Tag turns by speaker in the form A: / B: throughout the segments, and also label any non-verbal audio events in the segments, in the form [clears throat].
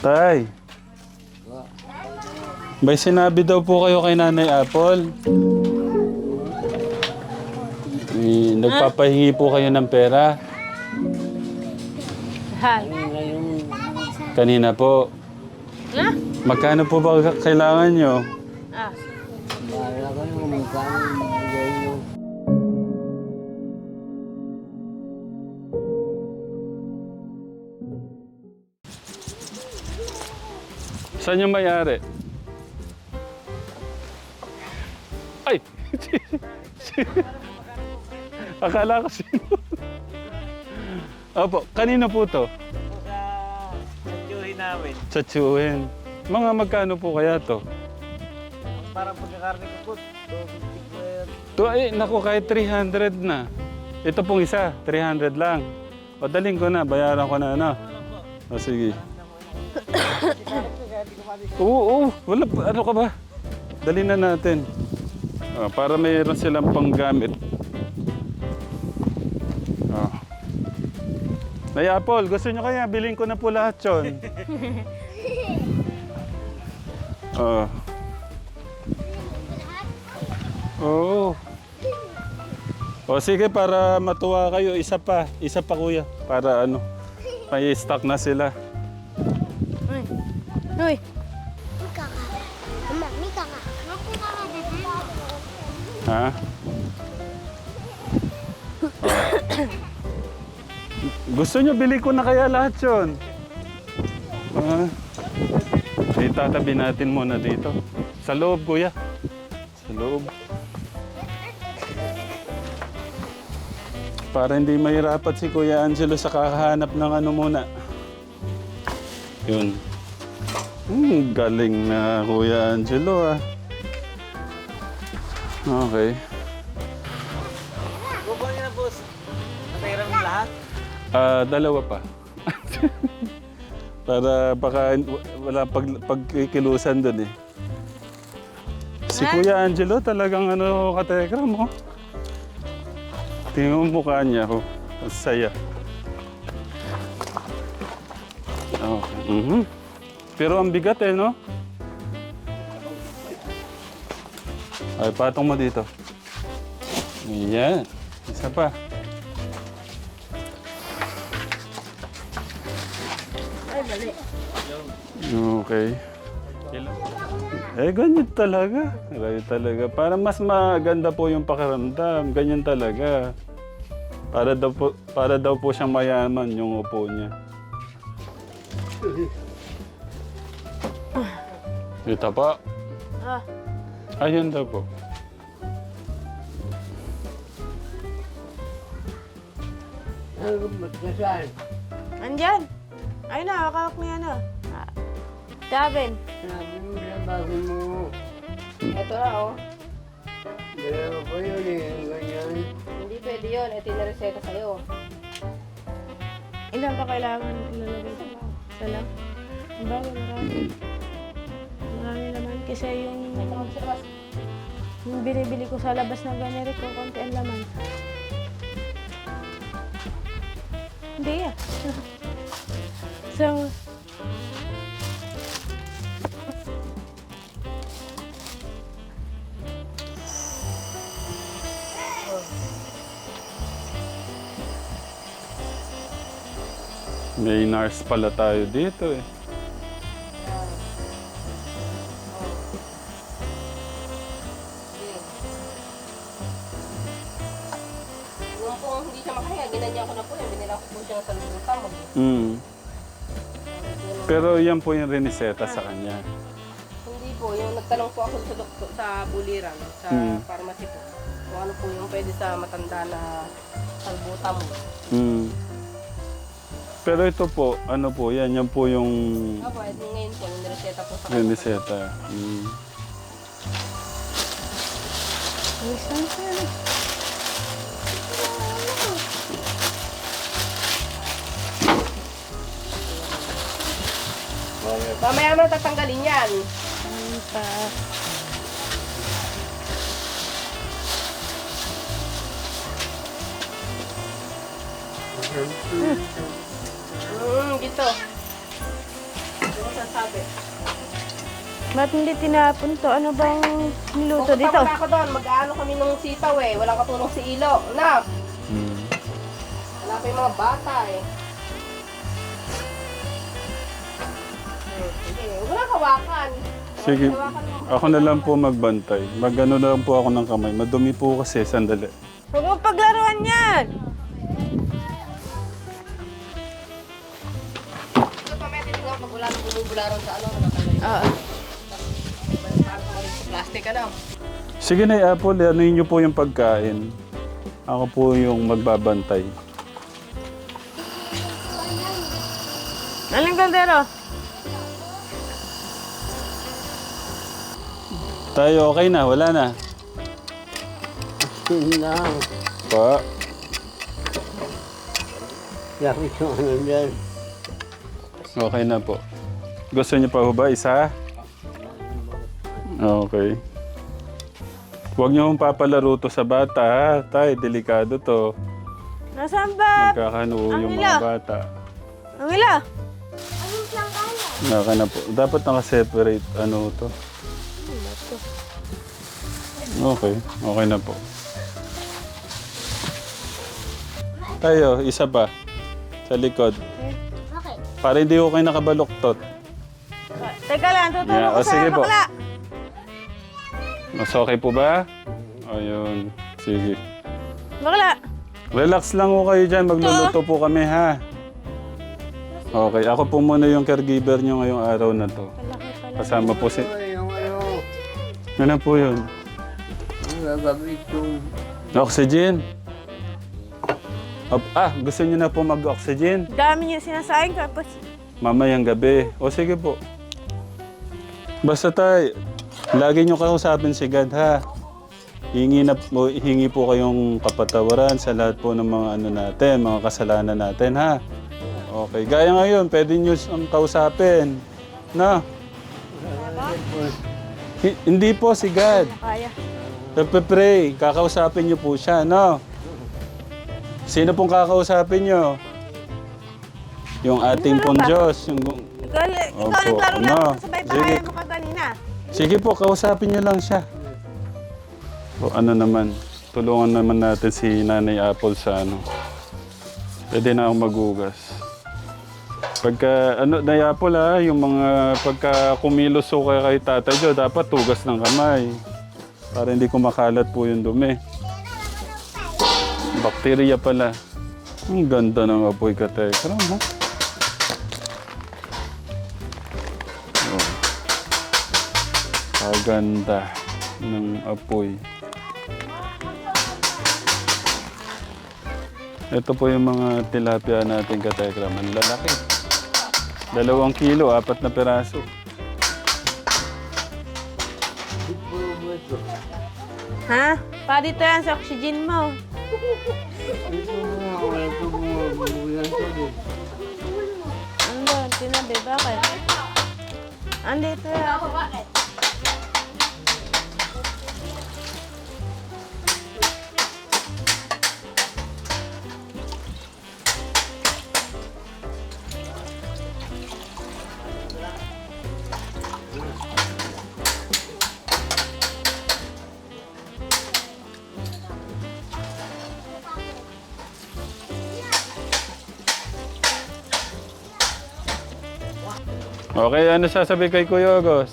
A: Tay. May sinabi daw po kayo kay Nanay Apple. Eh, nagpapahingi po kayo ng pera.
B: Hi.
A: Kanina po.
B: Ha?
A: Magkano po ba kailangan nyo?
B: Ah.
C: Wala ko yung magkano
A: Saan yung mayari? Ay! [laughs] Akala ko sino. Opo, kanino po to?
C: Sa nandiyohin namin,
A: Sa tsuhin. Mga magkano po kaya to?
C: parang pagkakarni ko po, 250 po yan.
A: To ay, naku, kahit 300 na. Ito pong isa, 300 lang. O daling ko na, bayaran ko na, ano? O sige. Oo, oo, wala, ano ka ba? Dali na natin. Ah, para mayroon silang panggamit. Oh. Nay Apple, gusto nyo kaya? Bilhin ko na po lahat yun. Oo. [laughs] Oo. O sige, para matuwa kayo, isa pa. Isa pa kuya. Para ano, may stock na sila.
B: Uy.
D: Mika ka. Mama, Mika ka.
A: Ha? Gusto nyo, bili ko na kaya lahat yun. Ah. Itatabi natin muna dito. Sa loob, kuya. Sa loob. Para hindi mahirapat si Kuya Angelo sa kakahanap ng ano muna. Yun. Hmm, galing na Kuya Angelo ah. Okay.
C: Kukunin na boss. Natira mo lahat?
A: Ah, dalawa pa. [laughs] Para baka wala pag pagkikilusan doon eh. Si Kuya Angelo talagang ano katekra mo. Tingnan mo mukha niya, oh. Ang saya. Okay. mhm. Pero ang bigat eh, no? Ay, patong mo dito. Yan. Isa pa.
B: Ay, bali.
A: Okay. Eh, ganyan talaga. Ganyan talaga. Para mas maganda po yung pakiramdam. Ganyan talaga. Para daw po, para daw po siyang mayaman yung upo niya. Ito pa.
B: Ah.
A: Ayun daw po.
C: Nasaan?
B: Andyan. Ay na, kakak niya na. Ah. Davin.
C: Sabi mo labasin mo.
B: Ito na, oh.
C: Dalawa pa yun eh, ganyan.
B: Hindi pwede yun. Ito yung nareseta sa'yo. Ilan pa kailangan ilalagay sa lang? Ang bago, marami. Kasi yung, yung binibili ko sa labas ng ganito, konti ang laman. Hindi ah. [laughs] so,
A: May nurse pala tayo dito eh. Pero yan po yung riniseta sa kanya.
E: Hindi po, yung nagtanong po ako sa doktor, sa buliran, sa
A: Hmm.
E: pharmacy po. Kung ano po yung pwede sa matanda na salbutan mo.
A: Mm. Pero ito po, ano po, yan, yan po yung
E: Opo, at ngayon po, yung reseta po sa kanya.
A: riniseta. Mm.
B: Saan saan?
E: Mamaya mo tatanggalin yan.
B: Saan pa?
E: Hmm, gito. sasabi.
B: Ba't hindi tinapon to? Ano bang niluto dito?
E: Pupunta ako doon, mag-aano kami nung sitaw eh. Walang katulong si Ilo. Na,
A: Hmm.
E: wala pa yung mga bata eh. Sige, huwag na kawakan.
A: Sige, ako na lang po magbantay. Magano na lang po ako ng kamay. Madumi po kasi, sandali.
B: Huwag mo paglaruan yan!
E: Ito pa may titignan pag wala nang bumubula ron sa ano. nakatanggal yun.
B: Oo.
E: Parang kumalit sa plastic ano.
A: Sige na, Apple, ano niyo po yung pagkain. Ako po yung magbabantay.
B: Aling kaldero?
A: Tayo, okay na, wala na.
C: Hindi
A: Pa,
C: Yakit yung ano dyan.
A: okay na po. Gusto niyo pa ho ba isa? Okay. Huwag niyo hong papalaro to sa bata, ha? Tay, delikado to.
B: Nasaan ba?
A: Magkakanuo
B: Ang
A: yung
B: ila.
A: mga bata.
B: Ang ila?
A: Okay na po. Dapat naka-separate ano to. Okay. Okay na po. Tayo, isa pa. Sa likod.
D: Okay.
A: Para hindi ko kayo nakabaluktot.
B: Teka lang, tutulong
A: Yeah,
B: ko
A: o,
B: sa
A: sige po.
B: bakla.
A: Mas okay po ba? Ayun. Sige.
B: Bakla.
A: Relax lang ko kayo dyan. Magluluto po kami ha. Okay. Ako po muna yung caregiver nyo ngayong araw na to. Kasama po si...
C: Ano
A: po yun?
C: Ang gagawin yung
A: Oxygen. Op, ah, gusto niyo na po mag-oxygen?
B: Dami niya sinasayang tapos
A: Mamayang gabi. O sige po. Basta tay, lagi niyo kausapin si God ha. Hingi, na, po- hingi po kayong kapatawaran sa lahat po ng mga ano natin, mga kasalanan natin ha. Okay, gaya ngayon, pwede niyo siyang kausapin. Na? Hi- hindi po si God.
B: kaya.
A: Pepe-pray, kakausapin niyo po siya, no? Sino pong kakausapin niyo? Yung ating pong Diyos. Yung...
B: Ikaw, ikaw
A: Opo,
B: naglaro
A: ano?
B: lang sa
A: Sige.
B: mo ka kanina.
A: Sige po, kausapin niyo lang siya. O ano naman, tulungan naman natin si Nanay Apple sa ano. Pwede na akong magugas. Pagka, ano, Nanay Apple ha, yung mga pagka kumilos o kaya kay Tatay Joe, dapat tugas ng kamay. Para hindi kumakalat po yung dumi. Bakterya pala. Ang ganda ng apoy ka, Tekram, ha? Oh. Kaganda ng apoy. Ito po yung mga tilapia natin katekram. Ang lalaki. Dalawang kilo, apat na peraso.
B: Ha? Pa dito yan sa oxygen mo. [laughs] Ano, tinabi, bakit? Andito yan.
A: Okay, ano sasabi kay Kuya
D: po.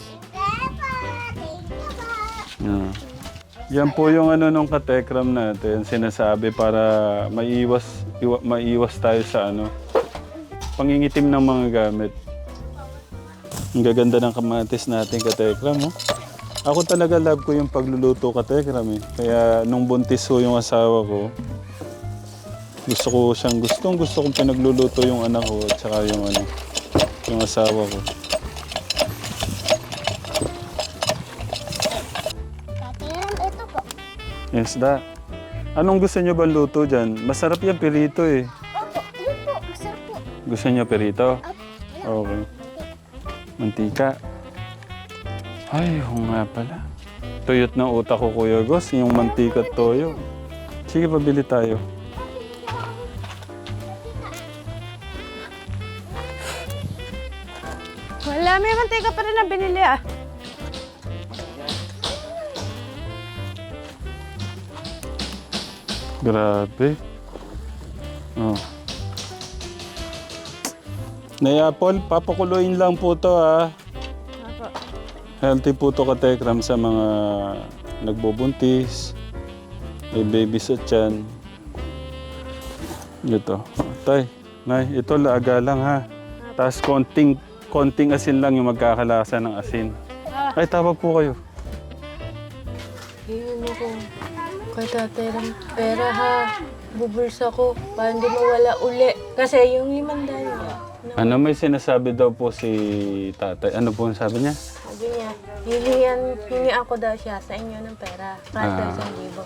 A: Yeah. Yan po yung ano nung katekram natin, sinasabi para maiwas, iwa, maiwas tayo sa ano, pangingitim ng mga gamit. Ang gaganda ng kamatis natin katekram, oh. Ako talaga love ko yung pagluluto katekram eh. Kaya nung buntis ko yung asawa ko, gusto ko siyang gustong gusto kong pinagluluto yung anak ko at saka yung ano, yung asawa ko.
D: Ito po.
A: Yes, da. Anong gusto niyo bang luto dyan? Masarap yan, pirito eh.
D: Opo, yun po. Masarap po.
A: Gusto niyo pirito?
D: Opo.
A: Okay. Mantika. Ay, oo nga pala. Tuyot na utak ko, Kuya Gos. Yung mantika at toyo. Sige, pabili tayo.
B: Mantika pa rin na binili ah.
A: Grabe. Oh. Nay Apple, papakuluin lang po to ha.
B: Apo.
A: Healthy po to katekram sa mga nagbubuntis, may baby sa tiyan. Ito. Tay, nay, ito laaga lang ha. Tapos konting, konting asin lang yung magkakalasa ng asin.
B: Ah.
A: Ay, tawag po kayo.
B: Yun mo kung kay tatay ng pera ha. Bubulsa ko para hindi mawala uli. Kasi yung limandaan niya,
A: Ano may sinasabi daw po si tatay? Ano po ang sabi niya?
B: sabi niya, hilihan, hingian ko daw siya sa inyo ng pera. Kahit daw
A: Ah.
B: isang libo.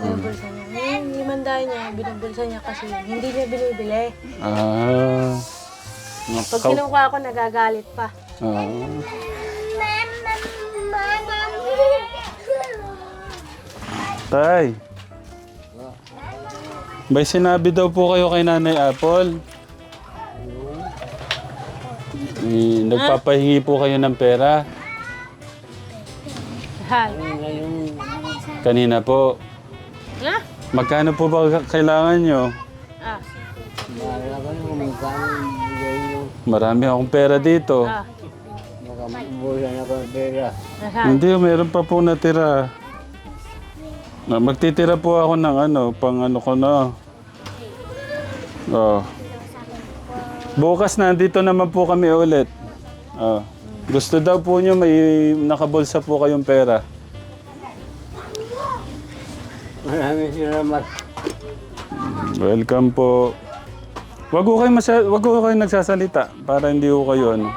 B: Binubulsa niya. Yung limandaan niya, binubulsa niya kasi hindi niya binibili.
A: Ah.
B: Pag
A: Nakaw-
B: kinukuha ako, nagagalit pa.
A: Ah. Tay. May sinabi daw po kayo kay Nanay Apple. Eh, nagpapahingi po kayo ng pera.
B: Hal.
A: Kanina po.
B: Ha?
A: Magkano po ba ka- kailangan nyo?
B: Ah.
C: magkano nyo.
A: Marami akong pera dito.
B: Ah.
C: Nakabulan ako ng pera.
A: Hindi, meron pa po natira. Na- Magtitira po ako ng ano, pang ano ko na. Oh. Bukas nandito naman po kami ulit. Oh. Gusto daw po nyo may nakabulsa po kayong pera.
C: Maraming salamat.
A: Welcome po. Wag ko kayo, masya- wag ko kayo nagsasalita para hindi ko kayo ano.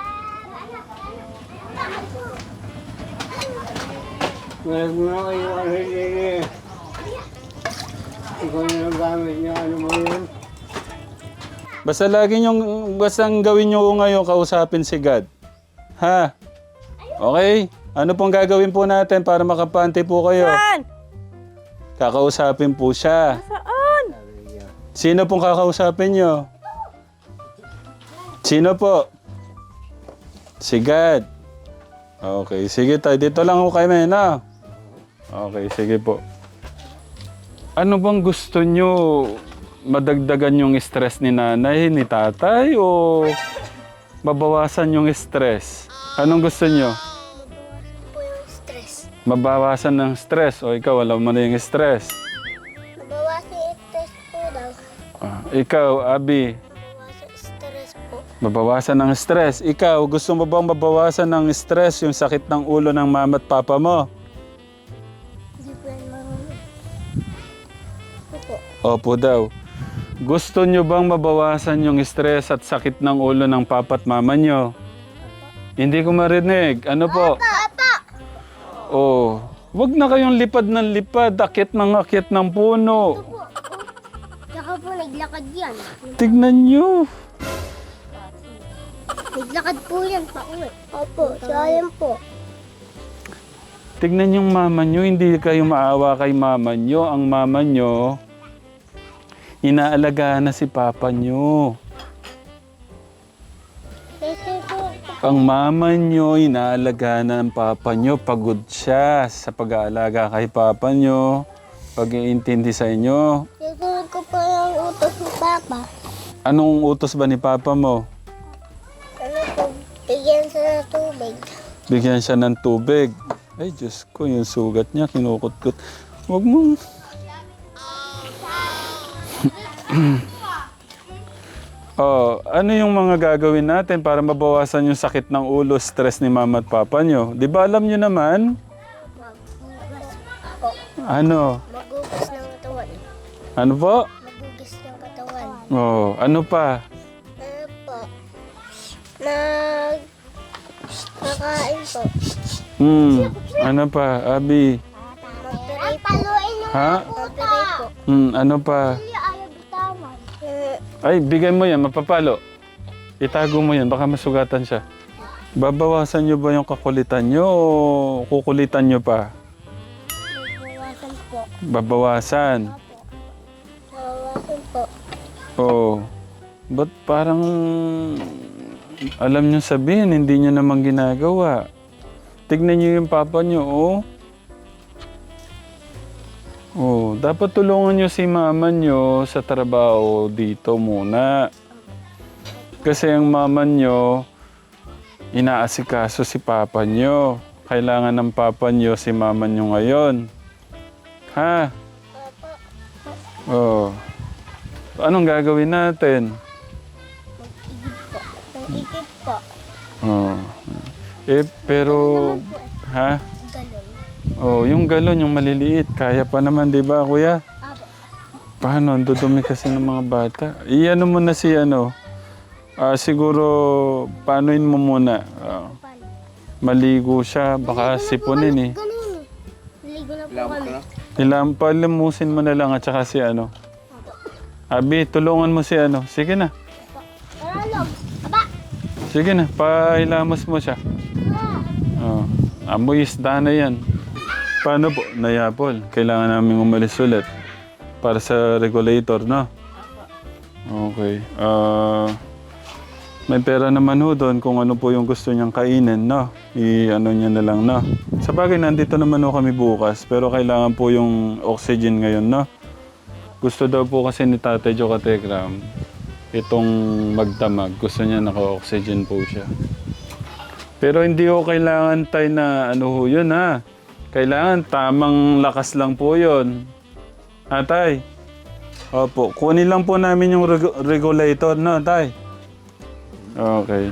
C: Walang mo na kayo ano hindi. Ikaw na gamit niya. Ano mo yun?
A: Basta lagi nyong, basta ang gawin nyo ngayon, kausapin si God. Ha? Okay? Ano pong gagawin po natin para makapante po kayo?
B: Saan?
A: Kakausapin po siya.
B: Saan?
A: Sino pong kakausapin nyo? Sino po? Si God. Okay, sige tayo. Dito lang ako kay Mena. Okay, sige po. Ano bang gusto nyo? Madagdagan yung stress ni nanay, ni tatay, o mabawasan yung stress? Anong gusto nyo?
D: po yung stress.
A: Mabawasan ng stress, o ikaw, wala mo na yung stress.
D: Mabawasan yung stress po daw.
A: Ah, ikaw, Abi,
D: Mabawasan po.
A: Mabawasan ng stress. Ikaw, gusto mo bang mabawasan ng stress yung sakit ng ulo ng mama at papa mo?
D: Hindi po yan marunong. Opo.
A: Opo daw. Gusto nyo bang mabawasan yung stress at sakit ng ulo ng papa at mama nyo? Hindi ko marinig. Ano po?
D: Papa!
A: Oh, wag na kayong lipad ng lipad, akit ng akit ng puno.
D: Tsaka po naglakad yan.
A: Tignan nyo.
D: Naglakad po yan pa uwi. Opo, sayang po.
A: Tignan yung mama nyo, hindi kayo maawa kay mama nyo. Ang mama nyo, inaalagaan na si papa nyo. Ang mama nyo, inaalaga na ng papa nyo. Pagod siya sa pag-aalaga kay papa nyo. Pag-iintindi sa inyo.
D: susunod ko po yung utos ni Papa.
A: Anong utos ba ni papa mo?
D: Bigyan sa tubig.
A: Bigyan siya ng tubig. Ay, Diyos ko, yung sugat niya, kinukutkot. Huwag mo. [clears throat] oh, ano yung mga gagawin natin para mabawasan yung sakit ng ulo, stress ni mama at papa nyo? Di ba alam nyo naman? Ano?
D: Magugas ng katawan.
A: Ano po?
D: Magugas ng katawan.
A: Oh, ano pa?
D: Ano po? Nag... Nakain po.
A: Hmm, ano pa? Abi.
D: Magpiray po.
A: Ha?
D: Magpiray po.
A: Hmm, ano pa? Ay, bigay mo yan, mapapalo. Itago mo yan, baka masugatan siya. Babawasan nyo ba yung kakulitan nyo o kukulitan nyo pa?
D: Bawasan po.
A: Babawasan.
D: Bawasan po.
A: Oo. Ba't parang alam nyo sabihin, hindi nyo naman ginagawa. Tignan nyo yung papa nyo, oh. Oh, dapat tulungan nyo si mama nyo sa trabaho dito muna. Kasi ang mama nyo, inaasikaso si papa nyo. Kailangan ng papa nyo si mama nyo ngayon. Ha? Oh. Anong gagawin natin?
D: Mag-ikip po.
A: Oh. Eh, pero... Ha?
D: Ganun.
A: Oh, yung galon, yung maliliit. Kaya pa naman, di ba, kuya?
D: Apo.
A: Paano? Ang dudumi kasi ng mga bata. Iyan mo na si ano. Ah, siguro, paanoin mo muna. Ah,
D: Paano?
A: maligo siya, baka sipunin eh.
D: Ganun. Na po kami.
A: Ilam, palimusin mo na lang at saka si ano. Abi, tulungan mo si ano. Sige na. Sige na, pailamos mo siya. Oh. Amoy isda na yan. Paano po? Nayapol. Kailangan namin umalis ulit. Para sa regulator, no? Okay. Ah... may pera naman ho doon kung ano po yung gusto niyang kainin, no? I-ano niya na lang, no? Sa bagay, nandito naman ho kami bukas, pero kailangan po yung oxygen ngayon, no? Gusto daw po kasi ni Tatay Joe Kategram, itong magdamag, gusto niya naka-oxygen po siya. Pero hindi ho kailangan tayo na ano ho yun ha. Kailangan tamang lakas lang po yun. Ha, tay? Opo, kunin lang po namin yung reg- regulator, no, tay? Okay.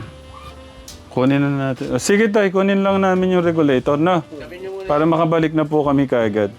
A: Kunin na natin. Sige, tay, kunin lang namin yung regulator, no? Para makabalik na po kami kaagad.